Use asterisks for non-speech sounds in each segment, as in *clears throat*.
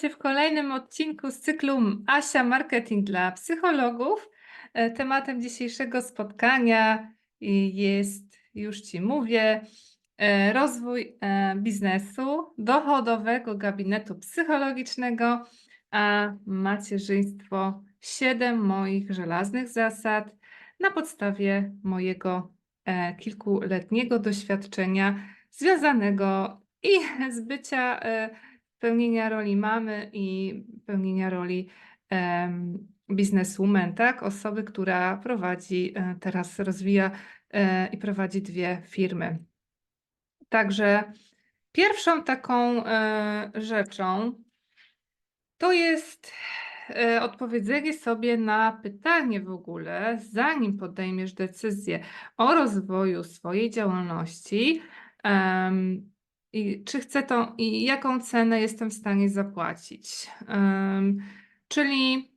Cię w kolejnym odcinku z cyklu Asia Marketing dla Psychologów. E, Tematem dzisiejszego spotkania jest, już Ci mówię, e, rozwój e, biznesu, dochodowego gabinetu psychologicznego, a macierzyństwo 7 moich żelaznych zasad na podstawie mojego kilkuletniego doświadczenia związanego i z bycia pełnienia roli mamy i pełnienia roli em, bizneswoman, tak? Osoby, która prowadzi, e, teraz rozwija e, i prowadzi dwie firmy. Także pierwszą taką e, rzeczą to jest e, odpowiedzenie sobie na pytanie w ogóle, zanim podejmiesz decyzję o rozwoju swojej działalności, i czy chcę to, i jaką cenę jestem w stanie zapłacić. Em, czyli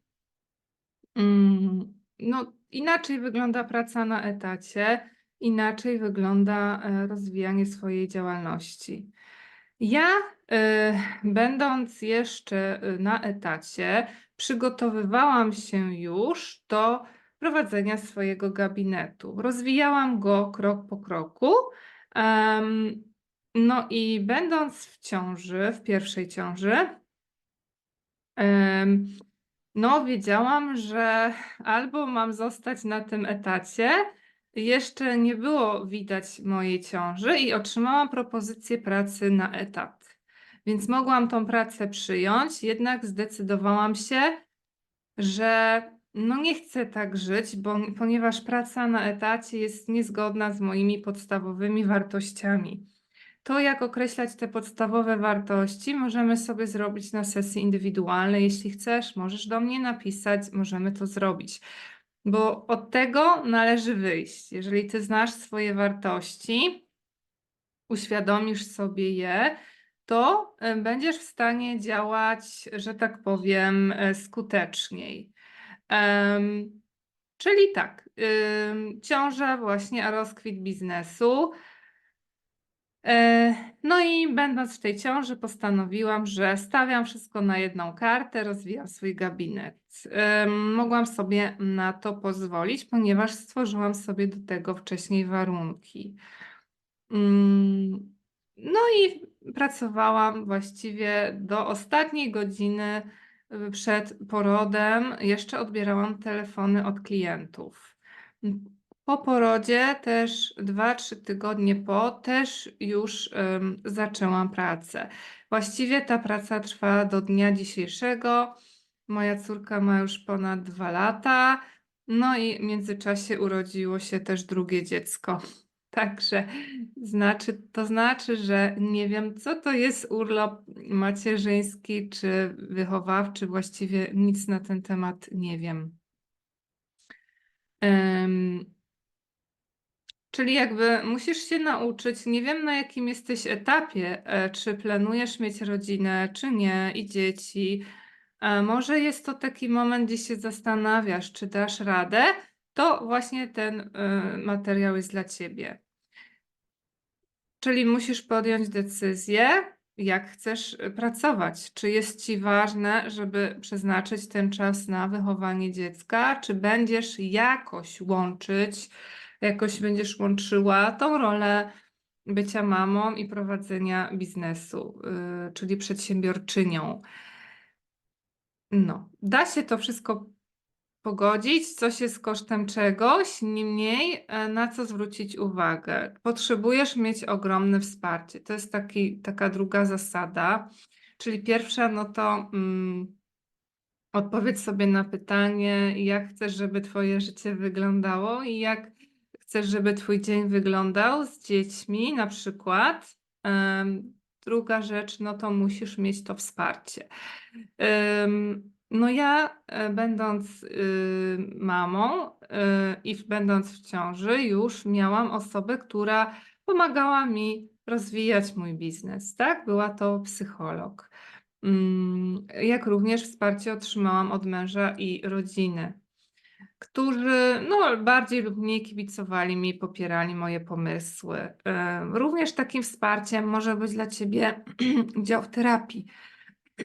mm, no, inaczej wygląda praca na etacie, inaczej wygląda e, rozwijanie swojej działalności. Ja, e, będąc jeszcze e, na etacie, przygotowywałam się już do prowadzenia swojego gabinetu. Rozwijałam go krok po kroku. em, no i będąc w ciąży, w pierwszej ciąży, no wiedziałam, że albo mam zostać na tym etacie, jeszcze nie było widać mojej ciąży i otrzymałam propozycję pracy na etat. Więc mogłam tą pracę przyjąć, jednak zdecydowałam się, że no nie chcę tak żyć, bo, ponieważ praca na etacie jest niezgodna z moimi podstawowymi wartościami. To, jak określać te podstawowe wartości, możemy sobie zrobić na sesji indywidualnej. Jeśli chcesz, możesz do mnie napisać, możemy to zrobić. Bo od tego należy wyjść. Jeżeli ty znasz swoje wartości, uświadomisz sobie je, to e, będziesz w stanie działać, że tak powiem, e, skuteczniej. Em, czyli tak, ym, ciąża właśnie, a rozkwit biznesu. E, No i będąc w tej ciąży, postanowiłam, że stawiam wszystko na jedną kartę, rozwijam swój gabinet. Mogłam sobie na to pozwolić, ponieważ stworzyłam sobie do tego wcześniej warunki. Mm, No i pracowałam właściwie do ostatniej godziny y, przed porodem. Jeszcze odbierałam telefony od klientów. Po porodzie też 2-3 tygodnie po też już zaczęłam pracę. Właściwie ta praca trwa do dnia dzisiejszego. Moja córka ma już ponad 2 lata. No i w międzyczasie urodziło się też drugie dziecko. *laughs* Także znaczy, to znaczy, że nie wiem, co to jest urlop macierzyński czy wychowawczy. Właściwie nic na ten temat nie wiem. Em, Czyli jakby musisz się nauczyć, nie wiem na jakim jesteś etapie, e, czy planujesz mieć rodzinę, czy nie, i dzieci. E, Może jest to taki moment, gdzie się zastanawiasz, czy dasz radę, to właśnie ten e, materiał jest dla ciebie. Czyli musisz podjąć decyzję, jak chcesz pracować. Czy jest ci ważne, żeby przeznaczyć ten czas na wychowanie dziecka, czy będziesz jakoś łączyć jakoś będziesz łączyła tą rolę bycia mamą i prowadzenia biznesu, yy, czyli przedsiębiorczynią. No, da się to wszystko pogodzić, coś jest kosztem czegoś, niemniej e, na co zwrócić uwagę. Potrzebujesz mieć ogromne wsparcie. To jest taki, taka druga zasada. Czyli pierwsza, no to mm, odpowiedz sobie na pytanie, jak chcesz, żeby Twoje życie wyglądało i jak chcesz, żeby Twój dzień wyglądał z dziećmi na przykład. Druga rzecz, no to musisz mieć to wsparcie. No ja, e, będąc y, mamą y, i będąc w ciąży, już miałam osobę, która pomagała mi rozwijać mój biznes, tak? Była to psycholog. Mm, Jak również wsparcie otrzymałam od męża i rodziny którzy no, bardziej lub mniej kibicowali mi, popierali moje pomysły. Również takim wsparciem może być dla Ciebie *clears throat* udział w terapii.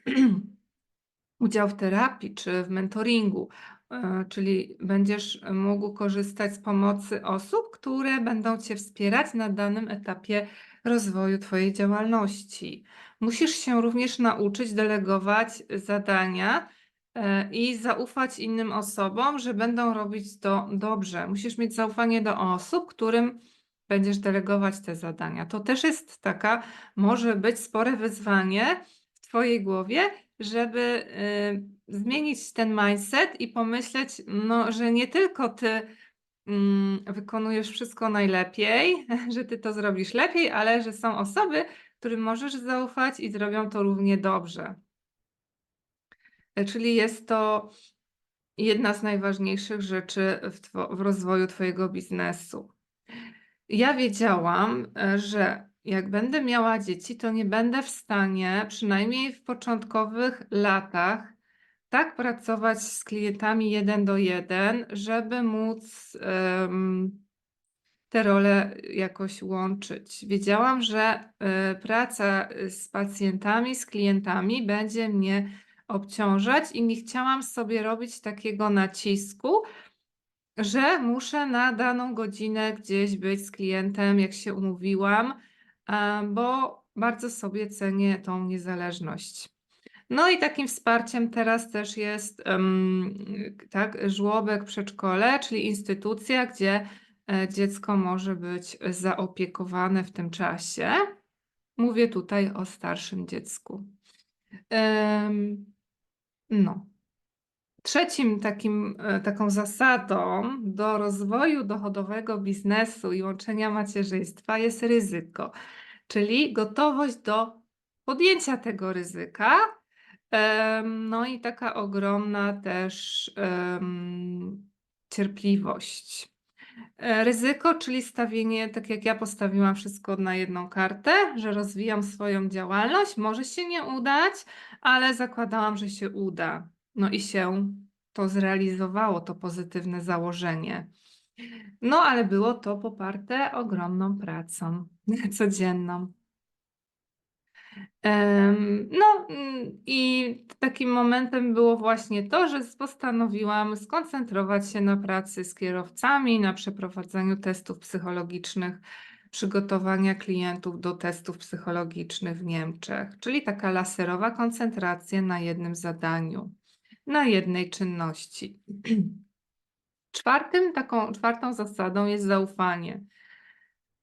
*clears throat* udział w terapii czy w mentoringu, e, czyli będziesz mógł korzystać z pomocy osób, które będą Cię wspierać na danym etapie rozwoju Twojej działalności. Musisz się również nauczyć delegować zadania i zaufać innym osobom, że będą robić to dobrze. Musisz mieć zaufanie do osób, którym będziesz delegować te zadania. To też jest taka, może być spore wyzwanie w Twojej głowie, żeby y, zmienić ten mindset i pomyśleć, no, że nie tylko Ty mm, wykonujesz wszystko najlepiej, *laughs* że Ty to zrobisz lepiej, ale że są osoby, którym możesz zaufać i zrobią to równie dobrze. Czyli jest to jedna z najważniejszych rzeczy w, w rozwoju Twojego biznesu. Ja wiedziałam, e, że jak będę miała dzieci, to nie będę w stanie, przynajmniej w początkowych latach, tak pracować z klientami jeden do jeden, żeby móc em, te role jakoś łączyć. Wiedziałam, że e, praca z pacjentami, z klientami będzie mnie obciążać i nie chciałam sobie robić takiego nacisku, że muszę na daną godzinę gdzieś być z klientem, jak się umówiłam, bo bardzo sobie cenię tą niezależność. No i takim wsparciem teraz też jest tak, żłobek, przedszkole, czyli instytucja, gdzie e, dziecko może być zaopiekowane w tym czasie. Mówię tutaj o starszym dziecku. No. Trzecim takim, e, taką zasadą do rozwoju dochodowego biznesu i łączenia macierzyństwa jest ryzyko, czyli gotowość do podjęcia tego ryzyka. No i taka ogromna też cierpliwość. E, Ryzyko, czyli stawienie, tak jak ja postawiłam wszystko na jedną kartę, że rozwijam swoją działalność. Może się nie udać, ale zakładałam, że się uda. No i się to zrealizowało, to pozytywne założenie. No, ale było to poparte ogromną pracą *laughs* codzienną. No mm, i takim momentem było właśnie to, że postanowiłam skoncentrować się na pracy z kierowcami, na przeprowadzaniu testów psychologicznych, przygotowania klientów do testów psychologicznych w Niemczech, czyli taka laserowa koncentracja na jednym zadaniu, na jednej czynności. *clears throat* Czwartym, taką czwartą zasadą jest zaufanie.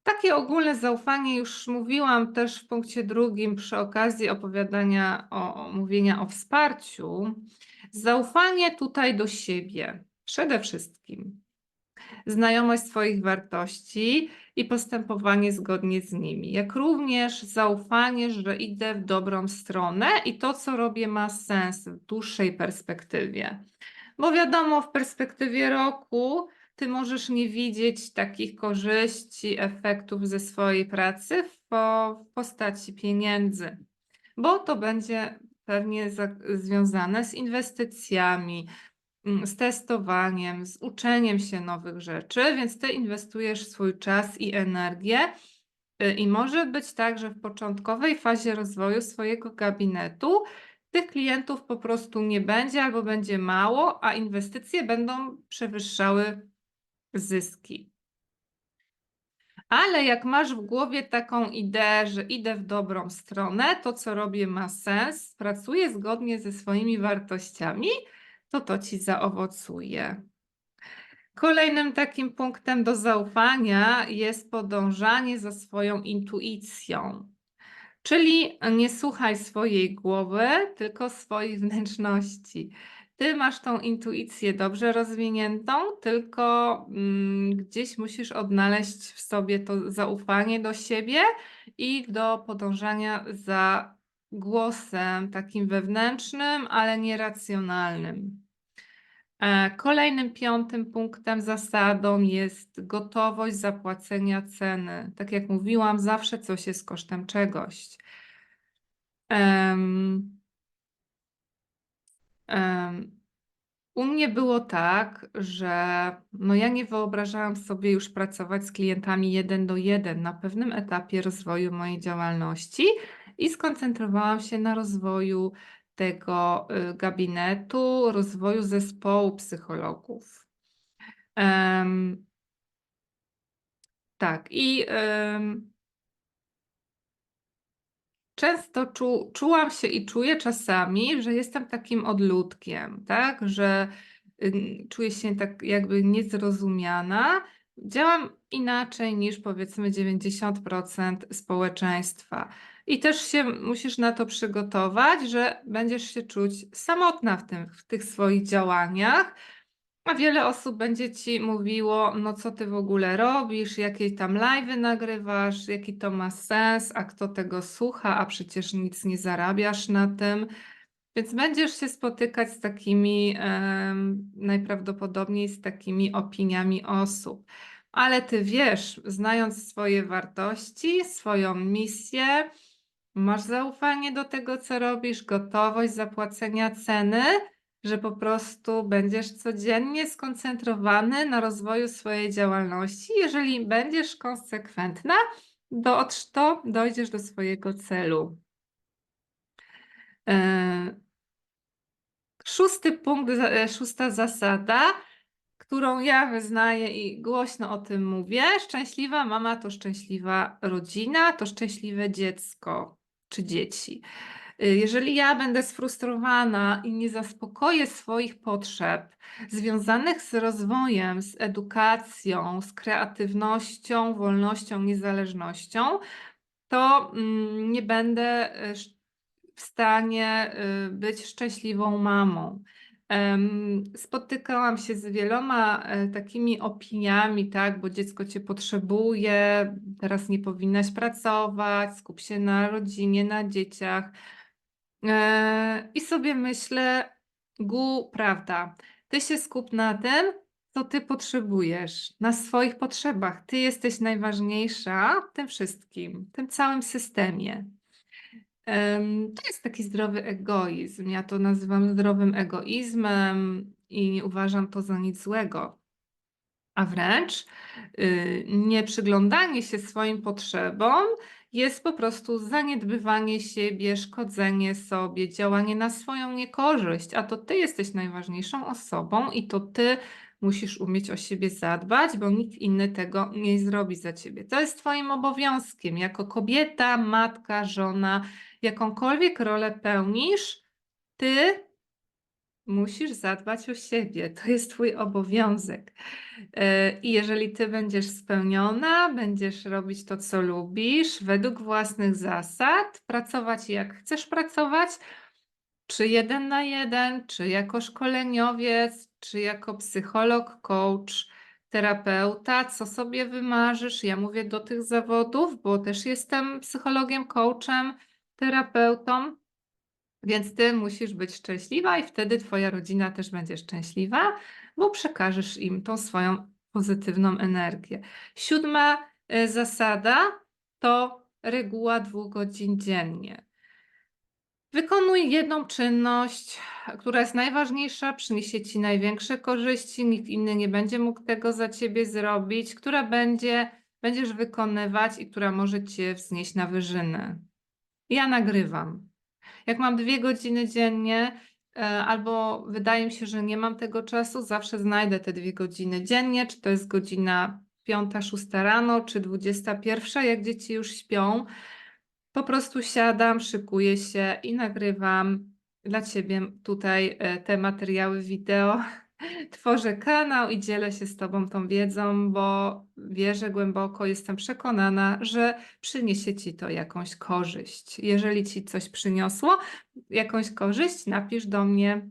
Takie ogólne zaufanie już mówiłam też w punkcie drugim przy okazji opowiadania o, mówienia o wsparciu. Zaufanie tutaj do siebie przede wszystkim. Znajomość swoich wartości i postępowanie zgodnie z nimi, jak również zaufanie, że idę w dobrą stronę i to, co robię, ma sens w dłuższej perspektywie. Bo wiadomo, w perspektywie roku ty możesz nie widzieć takich korzyści, efektów ze swojej pracy w, w postaci pieniędzy, bo to będzie pewnie za, związane z inwestycjami, mm, z testowaniem, z uczeniem się nowych rzeczy, więc ty inwestujesz swój czas i energię. y, I może być tak, że w początkowej fazie rozwoju swojego gabinetu tych klientów po prostu nie będzie albo będzie mało, a inwestycje będą przewyższały zyski. Ale jak masz w głowie taką ideę, że idę w dobrą stronę, to co robię ma sens, pracuję zgodnie ze swoimi wartościami, to to ci zaowocuje. Kolejnym takim punktem do zaufania jest podążanie za swoją intuicją. Czyli nie słuchaj swojej głowy, tylko swoich wnętrzności. Ty masz tą intuicję dobrze rozwiniętą, tylko mm, gdzieś musisz odnaleźć w sobie to zaufanie do siebie i do podążania za głosem takim wewnętrznym, ale nieracjonalnym. E, Kolejnym piątym punktem, zasadą jest gotowość zapłacenia ceny. Tak jak mówiłam, zawsze coś jest kosztem czegoś. U mnie było tak, że no ja nie wyobrażałam sobie już pracować z klientami jeden do jeden na pewnym etapie rozwoju mojej działalności i skoncentrowałam się na rozwoju tego y, gabinetu rozwoju zespołu psychologów. Tak, i często czu, czułam się i czuję czasami, że jestem takim odludkiem, tak, że y, czuję się tak jakby niezrozumiana. Działam inaczej niż powiedzmy 90% społeczeństwa. I też się musisz na to przygotować, że będziesz się czuć samotna w, tym, w tych swoich działaniach, a wiele osób będzie ci mówiło, no co ty w ogóle robisz, jakie tam live'y nagrywasz, jaki to ma sens, a kto tego słucha, a przecież nic nie zarabiasz na tym. Więc będziesz się spotykać z takimi, em, najprawdopodobniej z takimi opiniami osób. Ale ty wiesz, znając swoje wartości, swoją misję, masz zaufanie do tego, co robisz, gotowość zapłacenia ceny, że po prostu będziesz codziennie skoncentrowany na rozwoju swojej działalności. Jeżeli będziesz konsekwentna, do, to dojdziesz do swojego celu. E, Szósty punkt, e, szósta zasada, którą ja wyznaję i głośno o tym mówię. Szczęśliwa mama to szczęśliwa rodzina, to szczęśliwe dziecko czy dzieci. Y, Jeżeli ja będę sfrustrowana i nie zaspokoję swoich potrzeb związanych z rozwojem, z edukacją, z kreatywnością, wolnością, niezależnością, to mm, nie będę y, w stanie y, być szczęśliwą mamą. Spotykałam się z wieloma e, takimi opiniami, tak, bo dziecko cię potrzebuje, teraz nie powinnaś pracować, skup się na rodzinie, na dzieciach. I sobie myślę, Gu, prawda, ty się skup na tym, co ty potrzebujesz, na swoich potrzebach. Ty jesteś najważniejsza w tym wszystkim, w tym całym systemie. Em, To jest taki zdrowy egoizm. Ja to nazywam zdrowym egoizmem i nie uważam to za nic złego. A wręcz y, nieprzyglądanie się swoim potrzebom jest po prostu zaniedbywanie siebie, szkodzenie sobie, działanie na swoją niekorzyść. A to ty jesteś najważniejszą osobą i to ty musisz umieć o siebie zadbać, bo nikt inny tego nie zrobi za ciebie. To jest twoim obowiązkiem jako kobieta, matka, żona, jakąkolwiek rolę pełnisz, ty musisz zadbać o siebie. To jest twój obowiązek. E, I jeżeli ty będziesz spełniona, będziesz robić to, co lubisz, według własnych zasad, pracować jak chcesz pracować, czy jeden na jeden, czy jako szkoleniowiec, czy jako psycholog, coach, terapeuta, co sobie wymarzysz. Ja mówię do tych zawodów, bo też jestem psychologiem, coachem, terapeutą. Więc ty musisz być szczęśliwa i wtedy twoja rodzina też będzie szczęśliwa, bo przekażesz im tą swoją pozytywną energię. Siódma e, zasada to reguła dwóch godzin dziennie. Wykonuj jedną czynność, która jest najważniejsza, przyniesie ci największe korzyści, nikt inny nie będzie mógł tego za ciebie zrobić, która będzie, będziesz wykonywać i która może cię wznieść na wyżyny. Ja nagrywam. Jak mam dwie godziny dziennie, e, albo wydaje mi się, że nie mam tego czasu, zawsze znajdę te dwie godziny dziennie, czy to jest godzina 5-6 rano, czy 21, jak dzieci już śpią. Po prostu siadam, szykuję się i nagrywam dla Ciebie tutaj e, te materiały wideo. Tworzę kanał i dzielę się z Tobą tą wiedzą, bo wierzę głęboko, jestem przekonana, że przyniesie Ci to jakąś korzyść. Jeżeli Ci coś przyniosło, jakąś korzyść, napisz do mnie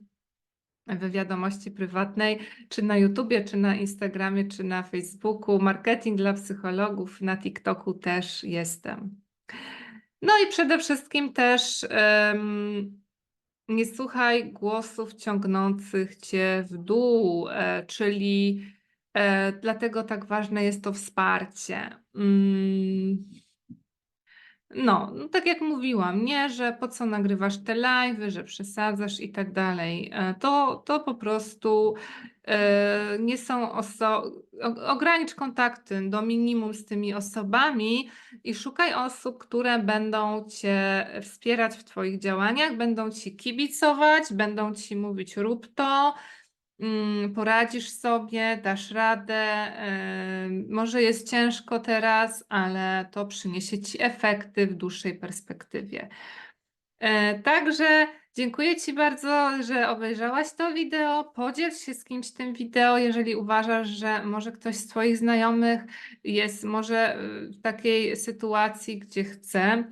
w wiadomości prywatnej, czy na YouTubie, czy na Instagramie, czy na Facebooku. Marketing dla psychologów, na TikToku też jestem. No i przede wszystkim też nie słuchaj głosów ciągnących cię w dół, e, czyli e, dlatego tak ważne jest to wsparcie. No, no tak jak mówiłam, nie, że po co nagrywasz te live'y, że przesadzasz i tak dalej. E, To, to po prostu e, nie są oso... o- Ogranicz kontakty do minimum z tymi osobami i szukaj osób, które będą cię wspierać w twoich działaniach, będą ci kibicować, będą ci mówić rób to, poradzisz sobie, dasz radę. Może jest ciężko teraz, ale to przyniesie ci efekty w dłuższej perspektywie. E, Także dziękuję Ci bardzo, że obejrzałaś to wideo. Podziel się z kimś tym wideo, jeżeli uważasz, że może ktoś z Twoich znajomych jest może y, w takiej sytuacji, gdzie chce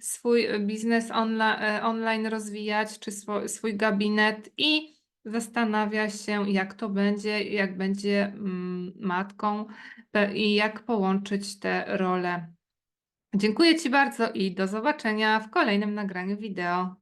swój biznes onla- e, online rozwijać, czy swo- swój gabinet i zastanawia się, jak to będzie, jak będzie mm, matką i jak połączyć te role. Dziękuję Ci bardzo i do zobaczenia w kolejnym nagraniu wideo.